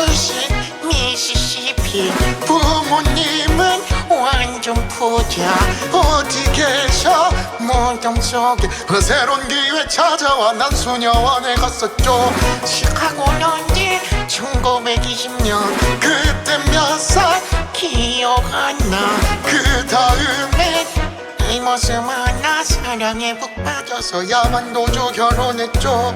어르신 미시시피 부모님은 완전 부자. 어디 계셔? 무덤 속에 새로운 기회 찾아와 난 수녀원에 갔었죠. 시카고는 언제 1920년. 그때 몇 살 기억 안나그 다음에 이 모습 하나 사랑에 푹 빠져서 야만도주 결혼했죠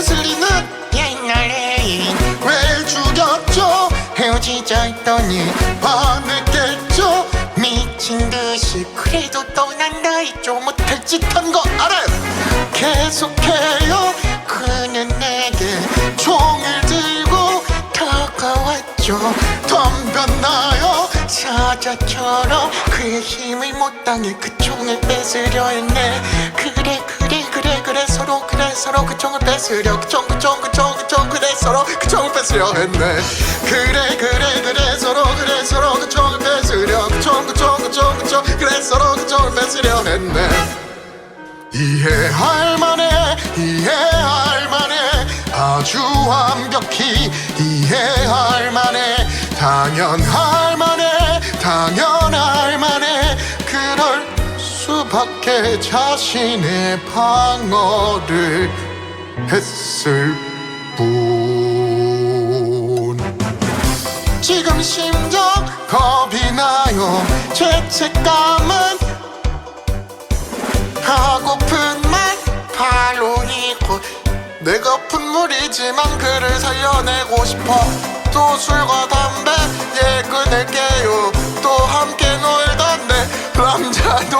캐슬리는 옛날에 왜 죽였죠. 헤어지자 했더니 반했겠죠. 미친 듯이 그래도 떠난다 했죠 못할 짓한 거 알아요? 계속해요. 그는 내게 총을 들고 다가왔죠. 덤볐나요? 사자처럼 그의 힘을 못 당해 그 총을 뺏으려 했네 그래 서로 그래 서로 그 총을 뺏으려 그총 그총 그총 그총 그래 서로 그 총을 뺏으려 했네. 그래 그래 그래 서로 그래 서로 그 총을 뺏으려 그총 그총 그총 그총 그래 서로 그 총을 뺏으려 했네. 이해할 만해 이해할 만해. 아주 완벽히 이해할 만해. 당연할 수밖에 자신의 방어를 했을 뿐. 지금 심정 겁이 나요. 죄책감은 하고픈 말 바로 이곳 내가 분물이지만 그를 살려내고 싶어. 또 술과 담배 예 끊을게요. 또 함께 놀던 내 남자도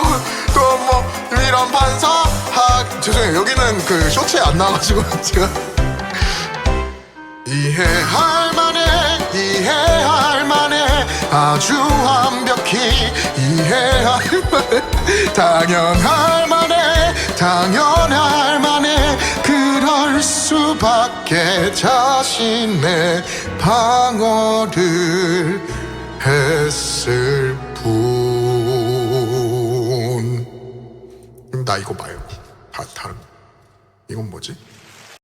이런 반사 하 죄송해요. 여기는 그 쇼츠에 안 나와가지고 제가 이해할 만해 이해할 만해. 아주 완벽히 이해할 만해. 당연할 만해 당연할 만해. 그럴 수밖에 자신의 방어를 했을 나 이거 말고 다 다른 이건 뭐지?